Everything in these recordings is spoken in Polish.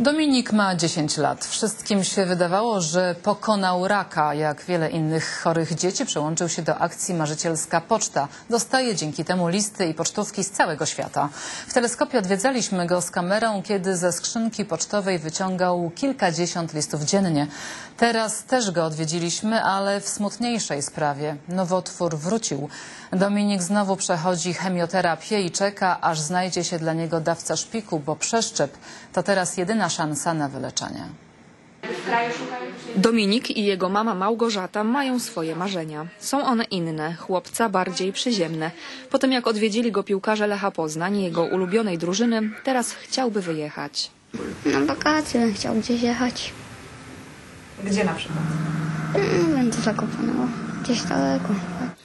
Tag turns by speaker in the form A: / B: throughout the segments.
A: Dominik ma 10 lat. Wszystkim się wydawało, że pokonał raka. Jak wiele innych chorych dzieci przełączył się do akcji Marzycielska Poczta. Dostaje dzięki temu listy i pocztówki z całego świata. W teleskopie odwiedzaliśmy go z kamerą, kiedy ze skrzynki pocztowej wyciągał kilkadziesiąt listów dziennie. Teraz też go odwiedziliśmy, ale w smutniejszej sprawie. Nowotwór wrócił. Dominik znowu przechodzi chemioterapię i czeka, aż znajdzie się dla niego dawca szpiku, bo przeszczep to teraz jedyna szansa na wyleczenie.
B: Dominik i jego mama Małgorzata mają swoje marzenia. Są one inne, chłopca bardziej przyziemne. Po tym jak odwiedzili go piłkarze Lecha Poznań, jego ulubionej drużyny, teraz chciałby wyjechać.
C: Na wakacje bym chciał gdzieś jechać.
D: Gdzie na przykład?
C: Wiem, do Zakopanego. Gdzieś daleko.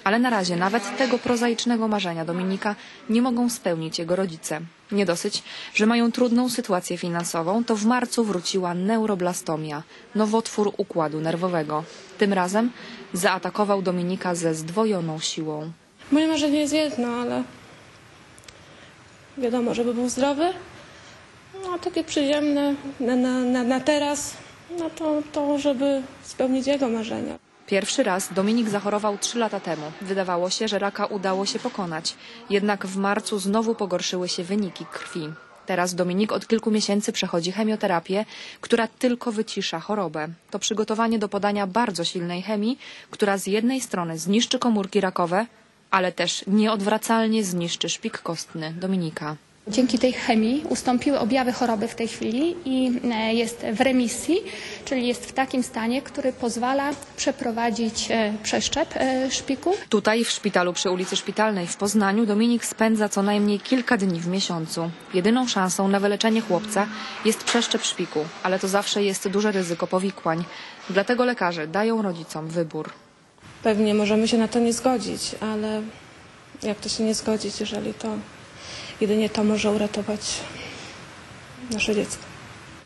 B: Ale na razie nawet tego prozaicznego marzenia Dominika nie mogą spełnić jego rodzice. Nie dosyć, że mają trudną sytuację finansową, to w marcu wróciła neuroblastomia, nowotwór układu nerwowego. Tym razem zaatakował Dominika ze zdwojoną siłą.
E: Moje marzenie jest jedno, ale wiadomo, żeby był zdrowy, no takie przyziemne na, na, na, na teraz, no to, to żeby spełnić jego marzenia.
B: Pierwszy raz Dominik zachorował trzy lata temu. Wydawało się, że raka udało się pokonać. Jednak w marcu znowu pogorszyły się wyniki krwi. Teraz Dominik od kilku miesięcy przechodzi chemioterapię, która tylko wycisza chorobę. To przygotowanie do podania bardzo silnej chemii, która z jednej strony zniszczy komórki rakowe, ale też nieodwracalnie zniszczy szpik kostny Dominika.
F: Dzięki tej chemii ustąpiły objawy choroby w tej chwili i e, jest w remisji, czyli jest w takim stanie, który pozwala przeprowadzić e, przeszczep e, szpiku.
B: Tutaj w szpitalu przy ulicy Szpitalnej w Poznaniu Dominik spędza co najmniej kilka dni w miesiącu. Jedyną szansą na wyleczenie chłopca jest przeszczep szpiku, ale to zawsze jest duże ryzyko powikłań. Dlatego lekarze dają rodzicom wybór.
E: Pewnie możemy się na to nie zgodzić, ale jak to się nie zgodzić, jeżeli to jedynie to może uratować nasze dziecko.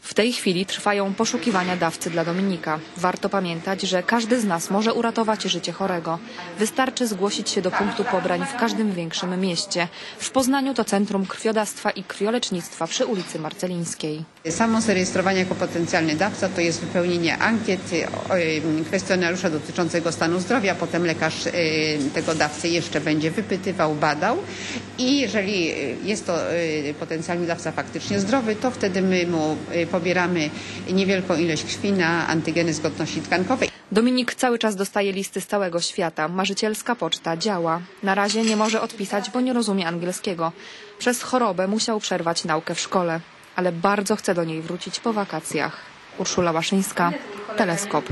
B: W tej chwili trwają poszukiwania dawcy dla Dominika. Warto pamiętać, że każdy z nas może uratować życie chorego. Wystarczy zgłosić się do punktu pobrań w każdym większym mieście. W Poznaniu to Centrum Krwiodawstwa i Krwiolecznictwa przy ulicy Marcelińskiej.
G: Samo zarejestrowanie jako potencjalny dawca to jest wypełnienie ankiety, o, em, kwestionariusza dotyczącego stanu zdrowia. Potem lekarz e, tego dawcy jeszcze będzie wypytywał, badał i jeżeli jest to e, potencjalny dawca faktycznie zdrowy, to wtedy my mu e, pobieramy niewielką ilość krwi na antygeny zgodności tkankowej.
B: Dominik cały czas dostaje listy z całego świata. Marzycielska poczta działa. Na razie nie może odpisać, bo nie rozumie angielskiego. Przez chorobę musiał przerwać naukę w szkole, ale bardzo chce do niej wrócić po wakacjach. Urszula Łaszyńska, Teleskop.